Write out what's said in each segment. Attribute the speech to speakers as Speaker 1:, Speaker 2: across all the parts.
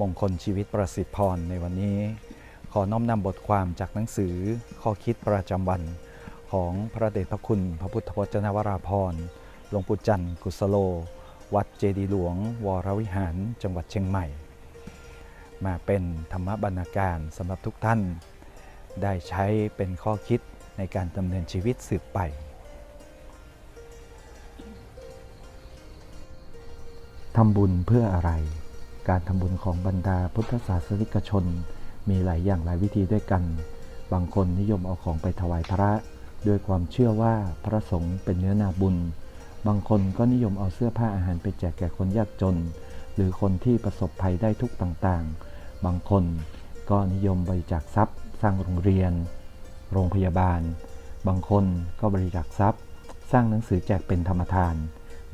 Speaker 1: มงคลชีวิตประสิทธิพรในวันนี้ ขอน้อมนำบทความจากหนังสือข้อคิดประจำวัน ของพระเดชพระคุณพระพุทธพจนวราพรหลวงปู่จันทร์กุสโล วัดเจดีหลวง วรวิหาร จังหวัดเชียงใหม่ มาเป็นธรรมบรรณาการสำหรับทุกท่าน ได้ใช้เป็นข้อคิดในการดำเนินชีวิตสืบไปทำบุญเพื่ออะไร การทำบุญของบรรดาพุทธศาสนิกชน มีหลายอย่างหลายวิธีด้วยกัน บางคนนิยมเอาของไปถวายพระ ด้วยความเชื่อว่าพระสงฆ์เป็นเนื้อนาบุญ บางคนก็นิยมเอาเสื้อผ้าอาหารไปแจกแก่คนยากจน หรือคนที่ประสบภัยได้ทุกต่างๆ บางคนก็นิยมบริจาคทรัพย์ สร้างโรงเรียน โรงพยาบาล บางคนก็บริจาคทรัพย์ สร้างหนังสือแจกเป็นธรรมทาน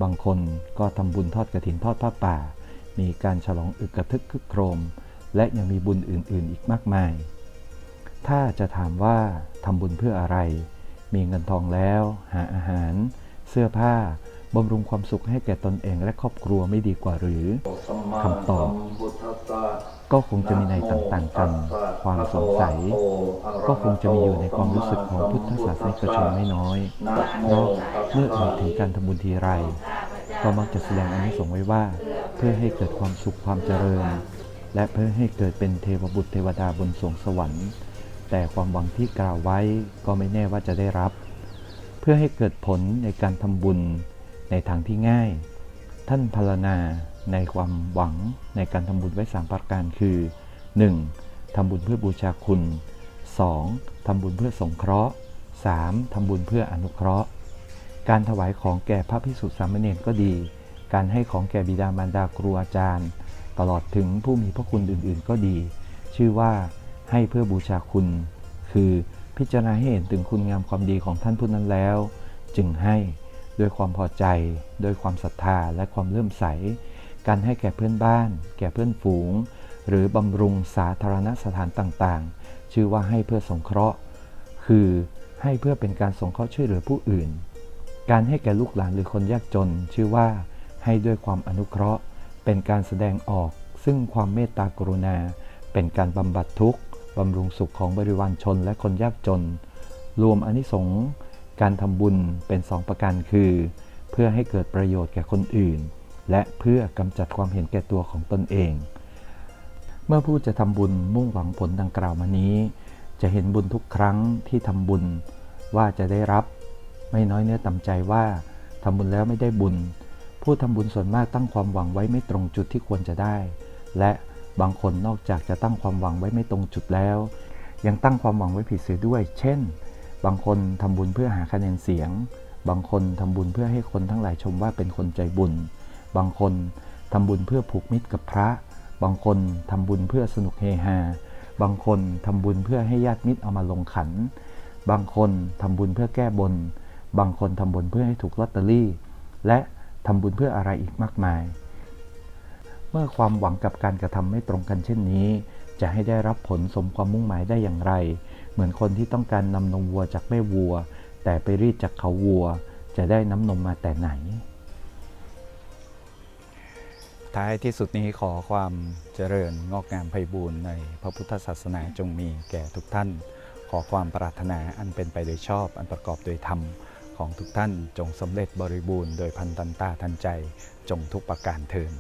Speaker 1: บางคนก็ทำบุญทอดกระถินทอดผ้าป่า มีการฉลองอึกกระทึกคึกโครม และยังมีบุญอื่นๆ อีกมากมาย ถ้าจะถามว่าทำบุญเพื่ออะไร มีเงินทองแล้ว หาอาหาร เสื้อผ้าบำรุงความสุขให้แก่ตนเองและครอบครัวไม่ดีกว่าหรือคำตอบก็คงจะมีในต่างๆกัน ความสงสัย ก็คงจะมีอยู่ในความรู้สึกของพุทธศาสนิกชนไม่น้อยเพราะเมื่อถึงการทำบุญทีไร ก็มักจะแสดงอานิสงส์ไว้ว่า เพื่อให้เกิดความสุขความเจริญ และเพื่อให้เกิดเป็นเทวบุตรเทวดาบนสวงสวรรค์ แต่ความหวังที่กล่าวไว้ก็ไม่แน่ว่าจะได้รับ เพื่อให้เกิดผลในการทำบุญในทางที่ง่าย ท่านพารณาในความหวังในการทำบุญไว้สามประการคือ 1. ทำบุญเพื่อบูชาคุณ 2. ทำบุญเพื่อสงเคราะห์ 3. ทำบุญเพื่ออนุเคราะห์ การถวายของแก่พระพิสุสามเณรก็ดี การให้ของแก่บิดามารดาครูอาจารย์ ตลอดถึงผู้มีพระคุณอื่นๆ ก็ดี ชื่อว่าให้เพื่อบูชาคุณ คือพิจารณาให้เห็นถึงคุณงามความดีของท่านผู้นั้นแล้ว จึงให้ด้วยความพอใจ ด้วยความศรัทธาและความเลื่อมใส การให้แก่เพื่อนบ้าน แก่เพื่อนฝูง หรือบำรุงสาธารณสถานต่างๆ ชื่อว่าให้เพื่อสงเคราะห์ คือให้เพื่อเป็นการสงเคราะห์ช่วยเหลือผู้อื่น การให้แก่ลูกหลานหรือคนยากจน ชื่อว่า ให้ด้วยความอนุเคราะห์ เป็นการแสดงออก ซึ่งความเมตตากรุณา เป็นการบำบัดทุกข์บำรุงสุขของบริวารชนและคนยากจน รวมอนิสงส์การทำบุญเป็นสองประการคือ เพื่อให้เกิดประโยชน์แก่คนอื่น และเพื่อกำจัดความเห็นแก่ตัวของตนเอง เมื่อผู้จะทำบุญมุ่งหวังผลดังกล่าวมานี้ จะเห็นบุญทุกครั้งที่ทำบุญว่าจะได้รับ ไม่น้อยเนื้อต่ำใจว่าทำบุญแล้วไม่ได้บุญ ผู้ทำบุญส่วนมากตั้งความหวังไว้ไม่ตรงจุดที่ควรจะได้ และบางคนนอกจากจะตั้งความหวังไว้ไม่ตรงจุดแล้ว ยังตั้งความหวังไว้ผิดเสียด้วย เช่น บางคนทำบุญเพื่อหาคะแนนเสียง บางคนทำบุญเพื่อให้คนทั้งหลายชมว่าเป็นคนใจบุญ บางคนทำบุญเพื่อผูกมิตรกับพระ บางคนทำบุญเพื่อสนุกเฮฮา บางคนทำบุญเพื่อให้ญาติมิตรเอามาลงขัน บางคนทำบุญเพื่อแก้บน บางคนทำบุญเพื่อให้ถูกลอตเตอรี่ และ ทำบุญเพื่ออะไรอีกมากมาย เมื่อความหวังกับการกระทำไม่ตรงกันเช่นนี้ จะให้ได้รับผลสมความมุ่งหมายได้อย่างไร เหมือนคนที่ต้องการนำนมวัวจากแม่วัว แต่ไปรีดจากเขาวัว จะได้น้ำนมมาแต่ไหน ท้ายที่สุดนี้ขอความเจริญงอกงามไพบูรณ์ในพระพุทธศาสนาจงมีแก่ทุกท่าน ขอความปรารถนาอันเป็นไปโดยชอบ อันประกอบโดยธรรม ของทุกท่านจงสำเร็จบริบูรณ์โดยพันตันตาทันใจจงทุกประการเทิน